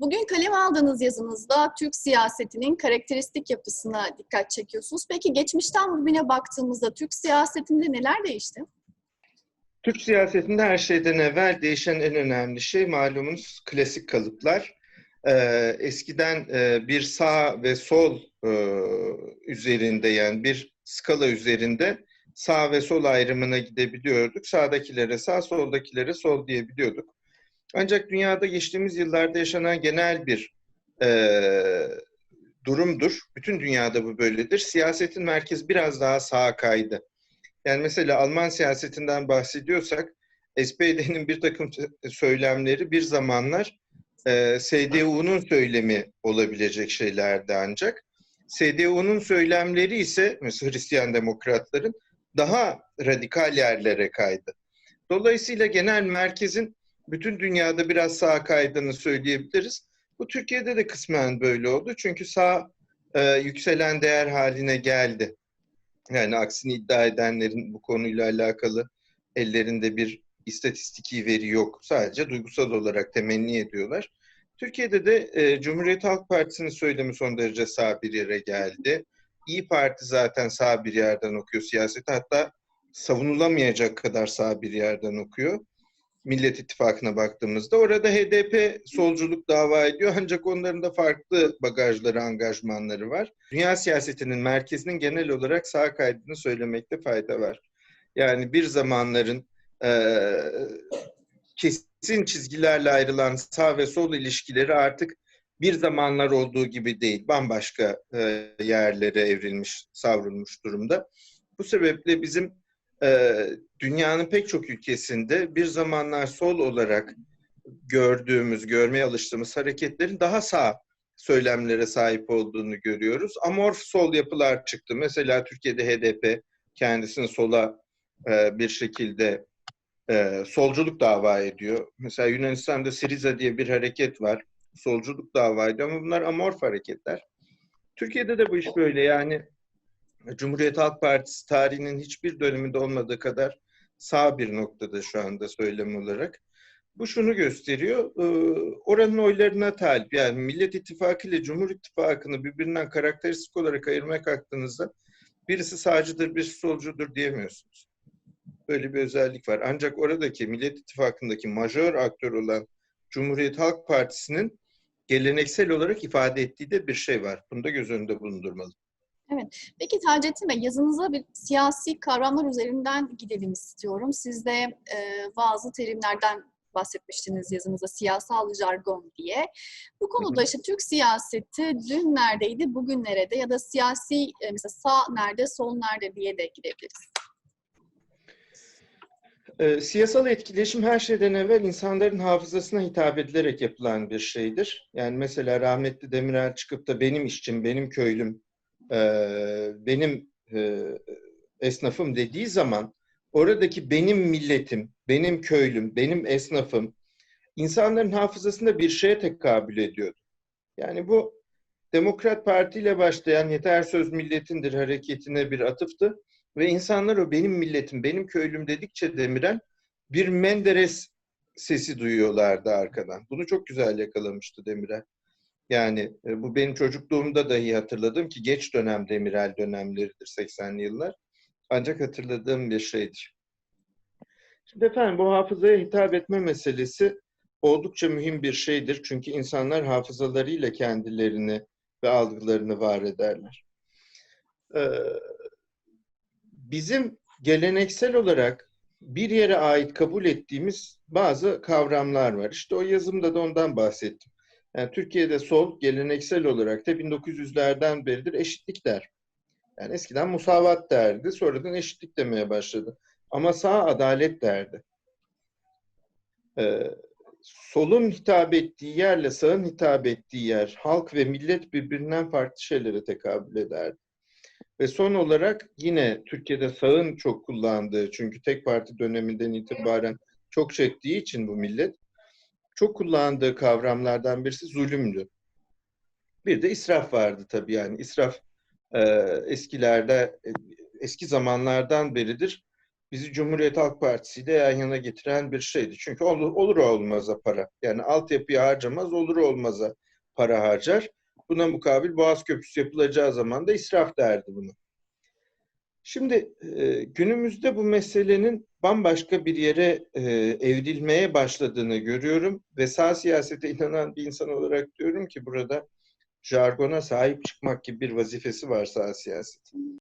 Bugün kalem aldığınız yazınızda Türk siyasetinin karakteristik yapısına dikkat çekiyorsunuz. Peki geçmişten bugüne baktığımızda Türk siyasetinde neler değişti? Türk siyasetinde her şeyden evvel değişen en önemli şey malumunuz klasik kalıplar. Ee, eskiden e, bir sağ ve sol e, üzerinde yani bir skala üzerinde sağ ve sol ayrımına gidebiliyorduk. Sağdakilere sağ, soldakilere sol diyebiliyorduk. Ancak dünyada geçtiğimiz yıllarda yaşanan genel bir e, durumdur. Bütün dünyada bu böyledir. Siyasetin merkezi biraz daha sağa kaydı. Yani mesela Alman siyasetinden bahsediyorsak SPD'nin bir takım söylemleri bir zamanlar e, SDU'nun söylemi olabilecek şeylerdi ancak. SDU'nun söylemleri ise mesela Hristiyan demokratların daha radikal yerlere kaydı. Dolayısıyla genel merkezin bütün dünyada biraz sağa kaydığını söyleyebiliriz. Bu Türkiye'de de kısmen böyle oldu. Çünkü sağ e, yükselen değer haline geldi. Yani aksini iddia edenlerin bu konuyla alakalı ellerinde bir istatistiki veri yok. Sadece duygusal olarak temenni ediyorlar. Türkiye'de de e, Cumhuriyet Halk Partisi'nin söylemi son derece sağ bir yere geldi. İyi Parti zaten sağ bir yerden okuyor siyaseti. Hatta savunulamayacak kadar sağ bir yerden okuyor. Millet İttifakı'na baktığımızda orada HDP solculuk dava ediyor ancak onların da farklı bagajları, angajmanları var. Dünya siyasetinin merkezinin genel olarak sağ kaydını söylemekte fayda var. Yani bir zamanların e, kesin çizgilerle ayrılan sağ ve sol ilişkileri artık bir zamanlar olduğu gibi değil, bambaşka e, yerlere evrilmiş, savrulmuş durumda. Bu sebeple bizim dünyanın pek çok ülkesinde bir zamanlar sol olarak gördüğümüz, görmeye alıştığımız hareketlerin daha sağ söylemlere sahip olduğunu görüyoruz. Amorf sol yapılar çıktı. Mesela Türkiye'de HDP kendisini sola e, bir şekilde e, solculuk dava ediyor. Mesela Yunanistan'da Siriza diye bir hareket var. Solculuk dava ediyor ama bunlar amorf hareketler. Türkiye'de de bu iş böyle yani Cumhuriyet Halk Partisi tarihinin hiçbir döneminde olmadığı kadar sağ bir noktada şu anda söylem olarak. Bu şunu gösteriyor, oranın oylarına talip. Yani Millet İttifakı ile Cumhur İttifakı'nı birbirinden karakteristik olarak ayırmaya kalktığınızda birisi sağcıdır, birisi solcudur diyemiyorsunuz. Böyle bir özellik var. Ancak oradaki Millet İttifakı'ndaki majör aktör olan Cumhuriyet Halk Partisi'nin geleneksel olarak ifade ettiği de bir şey var. Bunu da göz önünde bulundurmalı. Evet. Peki Taceddin Bey, yazınıza bir siyasi kavramlar üzerinden gidelim istiyorum. Siz de e, bazı terimlerden bahsetmiştiniz yazınızda siyasal jargon diye. Bu konuda işte Türk siyaseti dün neredeydi, bugün nerede ya da siyasi e, mesela sağ nerede, sol nerede diye de gidebiliriz. E, siyasal etkileşim her şeyden evvel insanların hafızasına hitap edilerek yapılan bir şeydir. Yani mesela rahmetli Demirel çıkıp da benim işçim, benim köylüm, e, benim e, esnafım dediği zaman oradaki benim milletim, benim köylüm, benim esnafım insanların hafızasında bir şeye tekabül ediyordu. Yani bu Demokrat Parti ile başlayan Yeter Söz Milletindir hareketine bir atıftı. Ve insanlar o benim milletim, benim köylüm dedikçe Demirel bir Menderes sesi duyuyorlardı arkadan. Bunu çok güzel yakalamıştı Demirel. Yani e, bu benim çocukluğumda dahi hatırladığım ki geç dönem Demirel dönemleridir 80'li yıllar. Ancak hatırladığım bir şeydir. Şimdi efendim bu hafızaya hitap etme meselesi oldukça mühim bir şeydir. Çünkü insanlar hafızalarıyla kendilerini ve algılarını var ederler. Ee, bizim geleneksel olarak bir yere ait kabul ettiğimiz bazı kavramlar var. İşte o yazımda da ondan bahsettim. Yani Türkiye'de sol geleneksel olarak da 1900'lerden beridir eşitlik der. Yani eskiden musavat derdi, sonradan eşitlik demeye başladı. Ama sağ adalet derdi. Ee, solun hitap ettiği yerle sağın hitap ettiği yer, halk ve millet birbirinden farklı şeylere tekabül ederdi. Ve son olarak yine Türkiye'de sağın çok kullandığı, çünkü tek parti döneminden itibaren çok çektiği için bu millet, çok kullandığı kavramlardan birisi zulümdü. Bir de israf vardı tabii yani. israf e, eskilerde, eski zamanlardan beridir bizi Cumhuriyet Halk Partisi ile yan yana getiren bir şeydi. Çünkü olur, olur olmaza para. Yani altyapıya harcamaz, olur olmaza para harcar. Buna mukabil Boğaz Köprüsü yapılacağı zaman da israf derdi bunu. Şimdi e, günümüzde bu meselenin bambaşka bir yere e, evrilmeye başladığını görüyorum ve sağ siyasete inanan bir insan olarak diyorum ki burada jargona sahip çıkmak gibi bir vazifesi var sağ siyasetin.